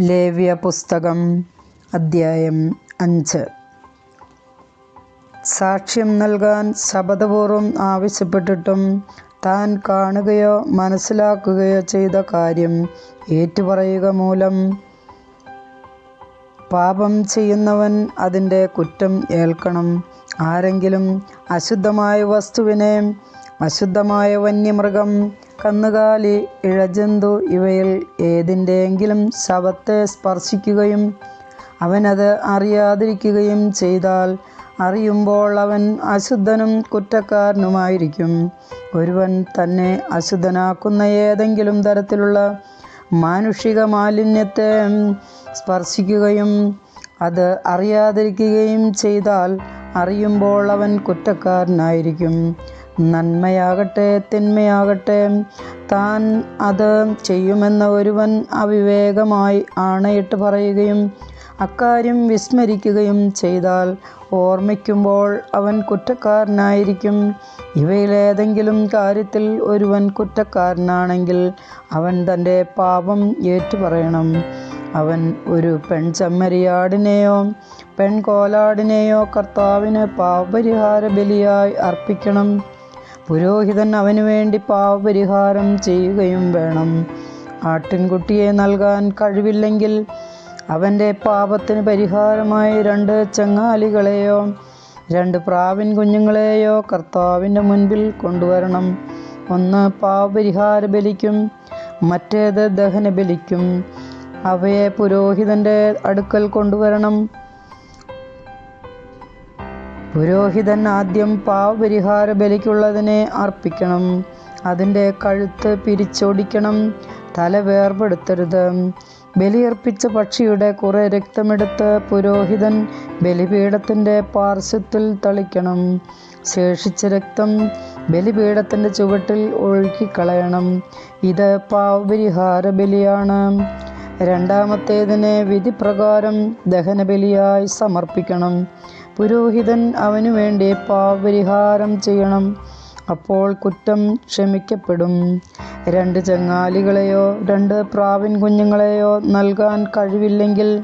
ലേവ്യ പുസ്തകം അദ്ധ്യായം അഞ്ച്. സാക്ഷ്യം നൽകാൻ ശപഥപൂർവം ആവശ്യപ്പെട്ടിട്ടും താൻ കാണുകയോ മനസ്സിലാക്കുകയോ ചെയ്ത കാര്യം ഏറ്റുപറയുക മൂലം പാപം ചെയ്യുന്നവൻ അതിന്റെ കുറ്റം ഏൽക്കണം. ആരെങ്കിലും അശുദ്ധമായ വസ്തുവിനെ അശുദ്ധമായ വന്യമൃഗം കന്നുകാലി ഇഴജന്തു ഇവയിൽ ഏതിന്റെയെങ്കിലും ശവത്തെ സ്പർശിക്കുകയും അവനത് അറിയാതിരിക്കുകയും ചെയ്താൽ അറിയുമ്പോൾ അവൻ അശുദ്ധനും കുറ്റക്കാരനുമായിരിക്കും. ഒരുവൻ തന്നെ അശുദ്ധനാക്കുന്ന ഏതെങ്കിലും തരത്തിലുള്ള മാനുഷിക മാലിന്യത്തെ സ്പർശിക്കുകയും അത് അറിയാതിരിക്കുകയും ചെയ്താൽ അറിയുമ്പോൾ അവൻ കുറ്റക്കാരനായിരിക്കും. നന്മയാകട്ടെ തിന്മയാകട്ടെ. താൻ അത് ചെയ്യുമെന്ന് ഒരുവൻ അവിവേകമായി ആണയിട്ട് പറയുകയും അക്കാര്യം വിസ്മരിക്കുകയും ചെയ്താൽ ഓർമ്മിക്കുമ്പോൾ അവൻ കുറ്റക്കാരനായിരിക്കും. ഇവയിലേതെങ്കിലും കാര്യത്തിൽ ഒരുവൻ കുറ്റക്കാരനാണെങ്കിൽ അവൻ തന്റെ പാപം ഏറ്റുപറയണം. അവൻ ഒരു പെൺചമ്മരിയാടിനെയോ പെൺകോലാടിനെയോ കർത്താവിന് പാപരിഹാര ബലിയായി അർപ്പിക്കണം. പുരോഹിതൻ അവന് വേണ്ടി പാപപരിഹാരം ചെയ്യുകയും വേണം. ആട്ടിൻകുട്ടിയെ നൽകാൻ കഴിവില്ലെങ്കിൽ അവന്റെ പാപത്തിന് പരിഹാരമായി രണ്ട് ചങ്ങാലികളെയോ രണ്ട് പ്രാവിൻ കുഞ്ഞുങ്ങളെയോ കർത്താവിന്റെ മുൻപിൽ കൊണ്ടുവരണം. ഒന്ന് പാവപരിഹാര ബലിക്കും മറ്റേത് ദഹന ബലിക്കും അവയെ പുരോഹിതന്റെ അടുക്കൽ കൊണ്ടുവരണം. പുരോഹിതൻ ആദ്യം പാവപരിഹാര ബലിക്കുള്ളതിനെ അർപ്പിക്കണം. അതിന്റെ കഴുത്ത് പിരിച്ചോടിക്കണം. തല വേർപെടുത്തരുത്. ബലിയർപ്പിച്ച പക്ഷിയുടെ കുറേ രക്തമെടുത്ത് പുരോഹിതൻ ബലിപീഠത്തിന്റെ പാർശ്വത്തിൽ തളിക്കണം. ശേഷിച്ച രക്തം ബലിപീഠത്തിന്റെ ചുവട്ടിൽ ഒഴുക്കിക്കളയണം. ഇത് പാവപരിഹാര ബലിയാണ് രണ്ടാമത്തേതിനെ വിധിപ്രകാരം ദഹനബലിയായി സമർപ്പിക്കണം. പുരോഹിതൻ അവനു വേണ്ടി പാപപരിഹാരം ചെയ്യണം. അപ്പോൾ കുറ്റം ക്ഷമിക്കപ്പെടും. രണ്ട് ചങ്ങാലികളെയോ രണ്ട് പ്രാവിൻ കുഞ്ഞുങ്ങളെയോ നൽകാൻ കഴിവില്ലെങ്കിൽ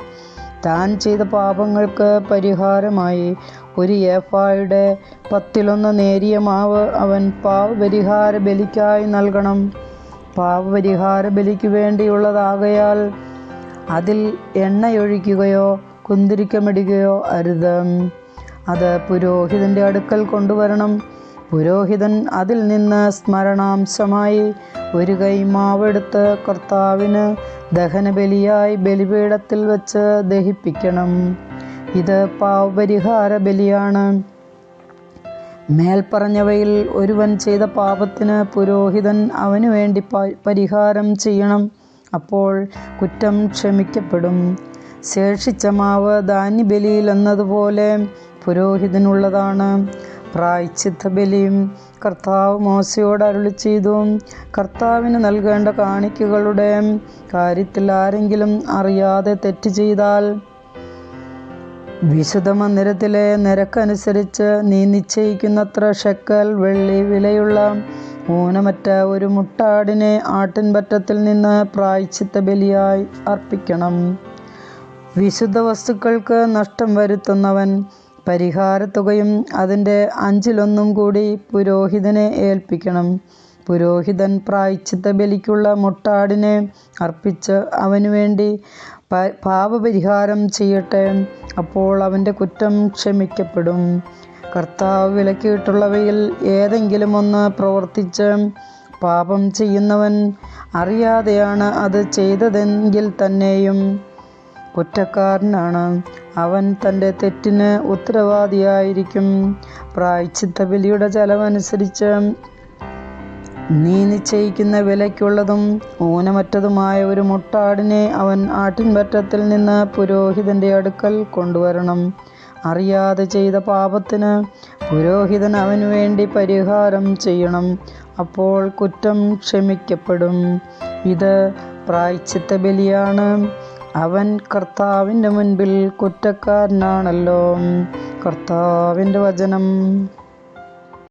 താൻ ചെയ്ത പാപങ്ങൾക്ക് പരിഹാരമായി. ഒരു ഏഫായുടെ പത്തിലൊന്ന് നേരിയ മാവ് അവൻ പാവപരിഹാര ബലിക്കായി നൽകണം. പാവപരിഹാര ബലിക്ക് വേണ്ടിയുള്ളതാകയാൽ അതിൽ എണ്ണയൊഴിക്കുകയോ കുന്തിരിക്കമിടുകയോ അരുത്. അത് പുരോഹിതന്റെ അടുക്കൽ കൊണ്ടുവരണം. പുരോഹിതൻ അതിൽ നിന്ന് സ്മരണാംശമായി ഒരു കൈമാവെടുത്ത് കർത്താവിന് ദഹനബലിയായി ബലിപീഠത്തിൽ വെച്ച് ദഹിപ്പിക്കണം. ഇത് പാവപരിഹാര ബലിയാണ്. മേൽപ്പറഞ്ഞവയിൽ ഒരുവൻ ചെയ്ത പാപത്തിന് പുരോഹിതൻ അവനു വേണ്ടി പരിഹാരം ചെയ്യണം. അപ്പോൾ കുറ്റം ക്ഷമിക്കപ്പെടും. ശേഷിച്ച മാവ് ധാന്യബലിയിൽ എന്നതുപോലെ പുരോഹിതനുള്ളതാണ്. പ്രായച്ചിത്ത ബലിയും കർത്താവ് മോശയോട് അരുളി ചെയ്തു കർത്താവിന് നൽകേണ്ട കാണിക്കകളുടെ കാര്യത്തിൽ ആരെങ്കിലും അറിയാതെ തെറ്റ് ചെയ്താൽ വിശുദ്ധ മന്ദിരത്തിലെ നിരക്കനുസരിച്ച് നീ നിശ്ചയിക്കുന്നത്ര ഷെക്കൽ വെള്ളി വിലയുള്ള ഊനമറ്റ ഒരു മുട്ടാടിനെ ആട്ടിൻപറ്റത്തിൽ നിന്ന് പ്രായച്ചിത്ത ബലിയായി അർപ്പിക്കണം. വിശുദ്ധ വസ്തുക്കൾക്ക് നഷ്ടം വരുത്തുന്നവൻ പരിഹാരത്തുകയും അതിന്റെ അഞ്ചിലൊന്നും കൂടി പുരോഹിതനെ ഏൽപ്പിക്കണം. പുരോഹിതൻ പ്രായച്ചിത്ത ബലിക്കുള്ള മുട്ടാടിനെ അർപ്പിച്ച് അവനു വേണ്ടി പാപപരിഹാരം ചെയ്യട്ടെ. അപ്പോൾ അവന്റെ കുറ്റം ക്ഷമിക്കപ്പെടും. കർത്താവ് വിലക്കിയിട്ടുള്ളവയിൽ ഏതെങ്കിലും ഒന്ന് പ്രവർത്തിച്ച് പാപം ചെയ്യുന്നവൻ അറിയാതെയാണ് അത് ചെയ്തതെങ്കിൽ തന്നെയും കുറ്റക്കാരനാണ്. അവൻ തന്റെ തെറ്റിന് ഉത്തരവാദിയായിരിക്കും. പ്രായച്ചിത്ത ബലിയുടെ ചെലവനുസരിച്ച് നീ നിശ്ചയിക്കുന്ന വിലയ്ക്കുള്ളതും ഊനമറ്റതുമായ ഒരു മുട്ടാടിനെ അവൻ ആട്ടിൻപറ്റത്തിൽ നിന്ന് പുരോഹിതന്റെ അടുക്കൽ കൊണ്ടുവരണം. അറിയാതെ ചെയ്ത പാപത്തിന് പുരോഹിതൻ അവന് വേണ്ടി പരിഹാരം ചെയ്യണം. അപ്പോൾ കുറ്റം ക്ഷമിക്കപ്പെടും. ഇത് പ്രായച്ചിത്ത ബലിയാണ്. അവൻ കർത്താവിന്റെ മുൻപിൽ കുറ്റക്കാരനാണല്ലോ. കർത്താവിന്റെ വചനം.